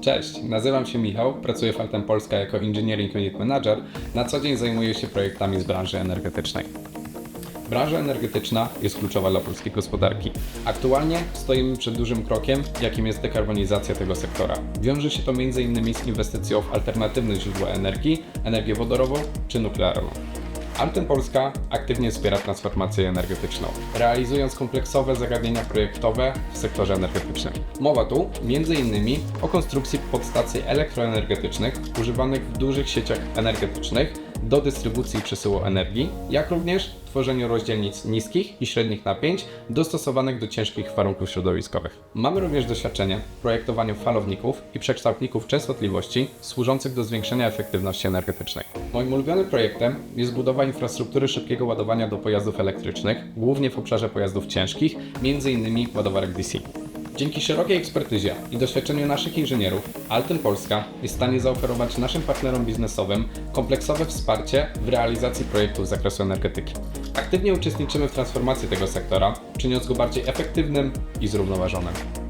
Cześć, nazywam się Michał, pracuję w Altem Polska jako Engineering Unit Manager. Na co dzień zajmuję się projektami z branży energetycznej. Branża energetyczna jest kluczowa dla polskiej gospodarki. Aktualnie stoimy przed dużym krokiem, jakim jest dekarbonizacja tego sektora. Wiąże się to m.in. z inwestycją w alternatywne źródła energii, energię wodorową czy nuklearną. Alten Polska aktywnie wspiera transformację energetyczną, realizując kompleksowe zagadnienia projektowe w sektorze energetycznym. Mowa tu m.in. o konstrukcji podstacji elektroenergetycznych używanych w dużych sieciach energetycznych do dystrybucji i przesyłu energii, jak również tworzeniu rozdzielnic niskich i średnich napięć dostosowanych do ciężkich warunków środowiskowych. Mamy również doświadczenie w projektowaniu falowników i przekształtników częstotliwości służących do zwiększenia efektywności energetycznej. Moim ulubionym projektem jest budowa infrastruktury szybkiego ładowania do pojazdów elektrycznych, głównie w obszarze pojazdów ciężkich, m.in. ładowarek DC. Dzięki szerokiej ekspertyzie i doświadczeniu naszych inżynierów, Alten Polska jest w stanie zaoferować naszym partnerom biznesowym kompleksowe wsparcie w realizacji projektów z zakresu energetyki. Aktywnie uczestniczymy w transformacji tego sektora, czyniąc go bardziej efektywnym i zrównoważonym.